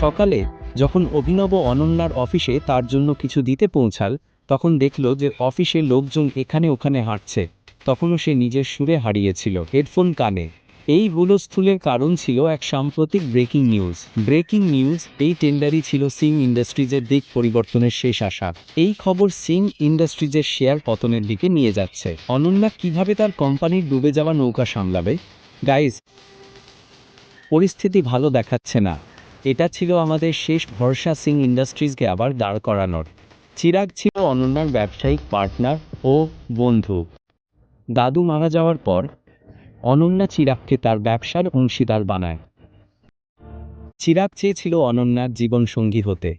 সকালে যখন অভিনব অনন্যার অফিসে তার জন্য কিছু দিতে পৌঁছাল, তখন দেখল যে অফিসে লোকজন এখানে ওখানে হাঁটছে। তখনও সে নিজের সুরে হারিয়েছিল, হেডফোন কানে। এই হুলস্থুলের কারণ ছিল এক সাম্প্রতিক ব্রেকিং নিউজ। ব্রেকিং নিউজ, এই টেন্ডারই ছিল সিং ইন্ডাস্ট্রিজের দিক পরিবর্তনের শেষ আশা। এই খবর সিং ইন্ডাস্ট্রিজের শেয়ার পতনের দিকে নিয়ে যাচ্ছে। অনন্যা কীভাবে তার কোম্পানির ডুবে যাওয়া নৌকা সামলাবে? গাইজ, পরিস্থিতি ভালো দেখাচ্ছে না। এটা ছিল আমাদের শেষ ভরসা সিং ইন্ডাস্ট্রিজকে আবার দাঁড় করানোর। চিরাগ ছিল অনন্যার ব্যবসায়িক পার্টনার ও বন্ধু। দাদু মারা যাওয়ার পর অনন্যা চিরাগকে তার ব্যবসার অংশীদার বানায়। চিরাগ চেয়েছিল অনন্যার জীবনসঙ্গী হতে।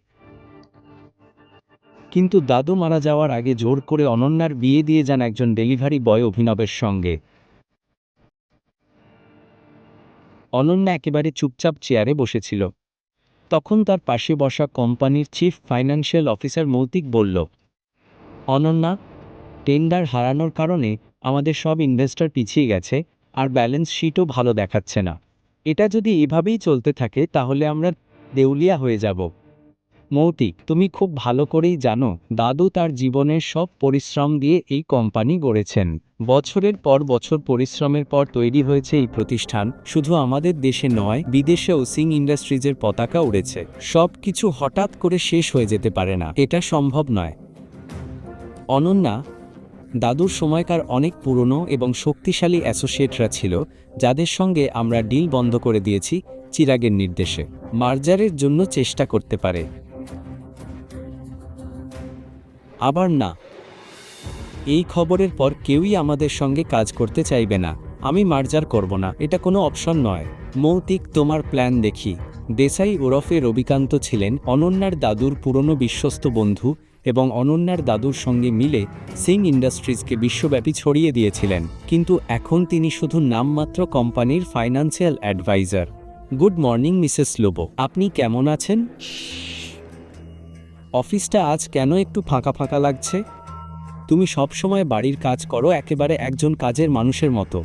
কিন্তু দাদু মারা যাওয়ার আগে জোর করে অনন্যার বিয়ে দিয়ে যান একজন ডেলিভারি বয় অভিনবের সঙ্গে। অনন্যা একেবারে চুপচাপ চেয়ারে বসেছিল। তখন তার পাশে বসা কোম্পানির চিফ ফাইন্যান্সিয়াল অফিসার মৌতিক বলল, অনন্যা, টেন্ডার হারানোর কারণে আমাদের সব ইনভেস্টর পিছিয়ে গেছে আর ব্যালেন্স শিটও ভালো দেখাচ্ছে না। এটা যদি এভাবেই চলতে থাকে তাহলে আমরা দেউলিয়া হয়ে যাব। মৌতিক, তুমি খুব ভালো করেই জানো, দাদু তার জীবনের সব পরিশ্রম দিয়ে এই কোম্পানি গড়েছেন। বছরের পর বছর পরিশ্রমের পর তৈরি হয়েছে এই প্রতিষ্ঠান, শুধু আমাদের দেশে নয়, বিদেশেও সিং ইন্ডাস্ট্রিজের পতাকা উড়েছে। সব কিছু হঠাৎ করে শেষ হয়ে যেতে পারে না, এটা সম্ভব নয়। অনন্যা, দাদুর সময়কার অনেক পুরনো এবং শক্তিশালী অ্যাসোসিয়েটরা ছিল, যাদের সঙ্গে আমরা ডিল বন্ধ করে দিয়েছি, চিরাগের নির্দেশে। মার্জারের জন্য চেষ্টা করতে পারে। আবার না। এই খবরের পর কেউই আমাদের সঙ্গে কাজ করতে চাইবে না। আমি মার্জার করব না, এটা কোনো অপশন নয়। মৌতিক, তোমার প্ল্যান দেখি। দেশাই ওরফে রবিকান্ত ছিলেন অনন্যার দাদুর পুরনো বিশ্বস্ত বন্ধু এবং অনন্যার দাদুর সঙ্গে মিলে সিং ইন্ডাস্ট্রিজকে বিশ্বব্যাপী ছড়িয়ে দিয়েছিলেন। কিন্তু এখন তিনি শুধু নামমাত্র কোম্পানির financial advisor. Good morning, Mrs Lobo. আপনি কেমন আছেন? অফিসটা আজ কেন একটু ফাঁকা ফাঁকা লাগছে? তুমি সব সময় বাড়ির কাজ করো একেবারে একজন কাজের মানুষের মতো।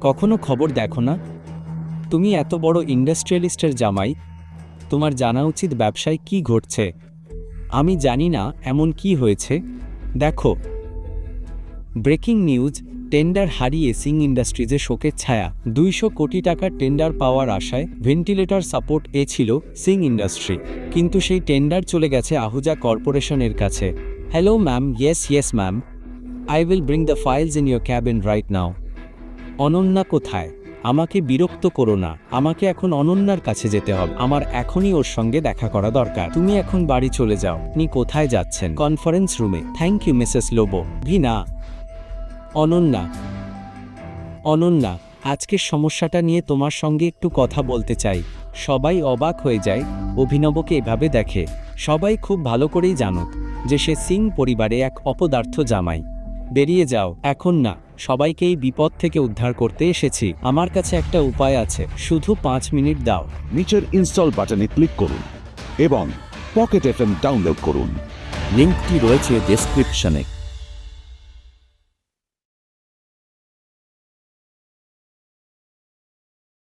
কখনো খবর দেখো না? তুমি এত বড় ইন্ডাস্ট্রিয়ালিস্টের জামাই। তোমার জানা উচিত ব্যবসায় কি ঘটছে। আমি জানি না এমন কি হয়েছে। দেখো ব্রেকিং নিউজ, টেন্ডার হারিয়ে সিং ইন্ডাস্ট্রিজে শোকের ছায়া। দুইশো কোটি টাকার টেন্ডার পাওয়ার আশায় ভেন্টিলেটর সাপোর্ট এ ছিল সিং ইন্ডাস্ট্রি। কিন্তু সেই টেন্ডার চলে গেছে আহুজা কর্পোরেশনের কাছে। Hello ma'am, yes yes ma'am. I will bring the files in your cabin right now. Ananya কোথায়? আমাকে বিরক্ত করো না। আমাকে এখন অনন্যার কাছে যেতে হবে। আমার এখনই ওর সঙ্গে দেখা করা দরকার। তুমি এখন বাড়ি চলে যাও। আপনি কোথায় যাচ্ছেন? কনফারেন্স রুমে। Thank you, Mrs Lobo. ভিনা Ananya Ananya আজকের সমস্যাটা নিয়ে তোমার সঙ্গে একটু কথা বলতে চাই। সবাই অবাক হয়ে যায় অভিনবকে এভাবে দেখে। সবাই খুব ভালো করেই জানুক যে সে সিং পরিবারে এক অপদার্থ জামাই। বেরিয়ে যাও এখন না সবাইকে এই বিপদ থেকে উদ্ধার করতে এসেছি। আমার কাছে একটা উপায় আছে শুধু পাঁচ মিনিট দাও। নিচের ইনস্টল বাটনে ক্লিক করুন এবং পকেট এফএম ডাউনলোড করুন। লিঙ্কটি রয়েছে ডেসক্রিপশনে